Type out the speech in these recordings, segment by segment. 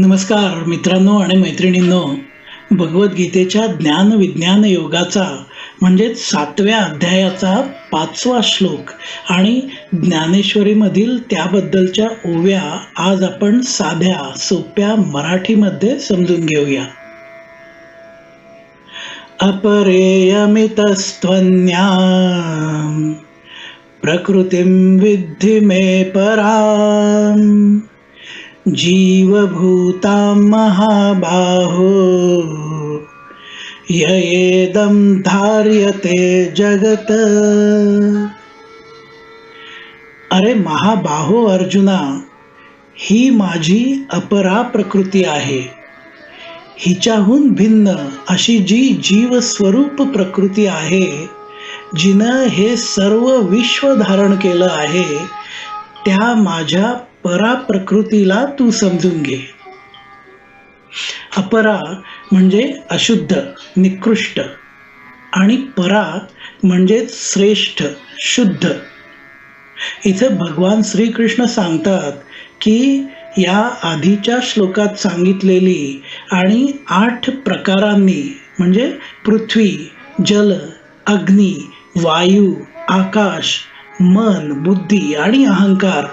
नमस्कार मित्रांनो आणि मैत्रिणींनो. भगवद्गीतेच्या ज्ञान विज्ञान योगाचा म्हणजेच सातव्या अध्यायाचा पाचवा श्लोक आणि ज्ञानेश्वरीमधील त्याबद्दलच्या ओव्या आज आपण साध्या सोप्या मराठीमध्ये समजून घेऊया. अपरेयमितस्त्वन्या प्रकृतीं विद्धि मे पराम् जीवभूतां महाबाहो। ययेदं धार्यते जगत। अरे महाबाहो अर्जुना ही माझी अपरा प्रकृती आहे. हिच्याहून भिन्न अशी जी जीवस्वरूप प्रकृती आहे जिनं हे सर्व विश्व धारण केलं आहे त्या माझ्या परा प्रकृतीला तू समजून घे. अपरा म्हणजे अशुद्ध निकृष्ट आणि परा म्हणजे श्रेष्ठ शुद्ध. इथे भगवान श्रीकृष्ण सांगतात की या आधीच्या श्लोकात सांगितलेली आणि आठ प्रकारांनी म्हणजे पृथ्वी जल अग्नी वायू आकाश मन बुद्धी आणि अहंकार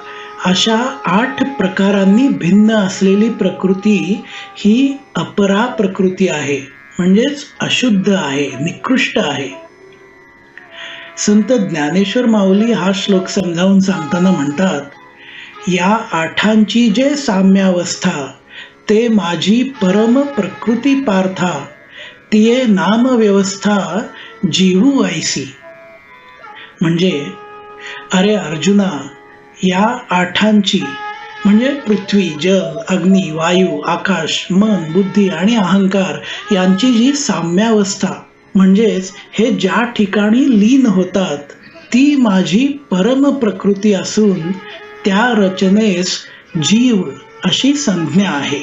अशा आठ प्रकारांनी भिन्न असलेली प्रकृती ही अपरा प्रकृती आहे. म्हणजेच अशुद्ध आहे निकृष्ट आहे. संत ज्ञानेश्वर माऊली हा श्लोक समजावून सांगताना म्हणतात या आठांची जे साम्यावस्था ते माझी परम प्रकृती पार्था तिये नामव्यवस्था जीवू ऐसी. म्हणजे अरे अर्जुना या आठांची म्हणजे पृथ्वी जल अग्नी वायू आकाश मन बुद्धी आणि अहंकार यांची जी साम्यावस्था. म्हणजेच हे ज्या ठिकाणी लीन होतात ती माझी परम प्रकृती असून त्या रचनेस जीव अशी संज्ञा आहे.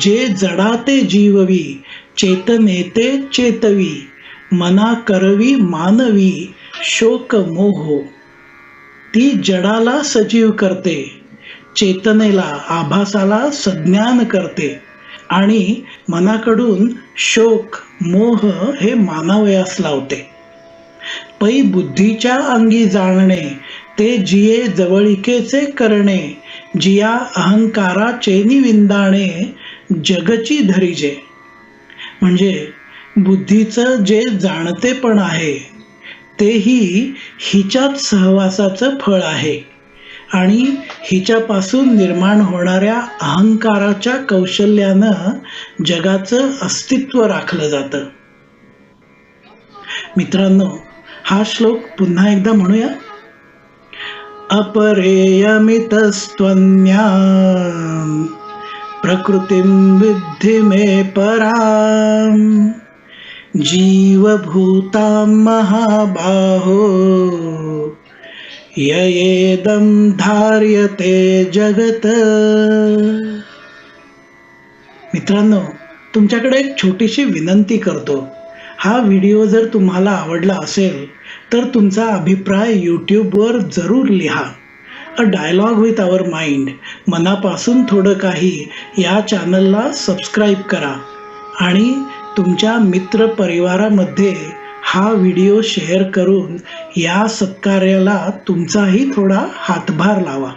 जे जडाते जीववी चेतनेते चेतवी मना करवी मानवी शोक मोह ती जडाला सजीव करते चेतनेला आभासाला संज्ञान करते आणि मनाकडून शोक मोह हे मानावयास लावते. पै बुद्धीच्या अंगी जाणणे ते जिये जवळिकेचे करणे जिया अहंकाराचे विंदाणे जगची धरिजे म्हणजे बुद्धीचं जे जाणतेपण आहे तेही हिच्याच सहवासाचं फळ आहे. आणि हिच्यापासून निर्माण होणाऱ्या अहंकाराच्या कौशल्यानं जगाचं अस्तित्व राखलं जातं. मित्रांनो हा श्लोक पुन्हा एकदा म्हणूया. अपरेयमितस्त्वन्या प्रकृतीं विद्धि मे पराम्। जीवभूतां महाबाहो ययेदं धार्यते जगत। मित्रांनो तुमच्याकडे एक छोटीशी विनंती करतो. हा व्हिडिओ जर तुम्हाला आवडला असेल तर तुमचा अभिप्राय यूट्यूबवर जरूर लिहा. A dialogue with our mind मनापासून थोडं काही या चॅनलला सबस्क्राईब करा. आणि तुमच्या मित्र परिवारामध्ये हा व्हिडिओ शेअर करून या सत्कार्याला तुमचाही थोडा हातभार लावा.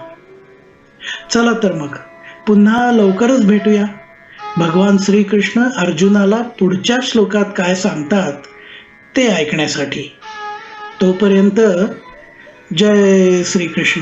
चला तर मग पुन्हा लवकरच भेटूया. भगवान श्रीकृष्ण अर्जुनाला पुढच्या श्लोकात काय सांगतात ते ऐकण्यासाठी. तोपर्यंत जय श्रीकृष्ण.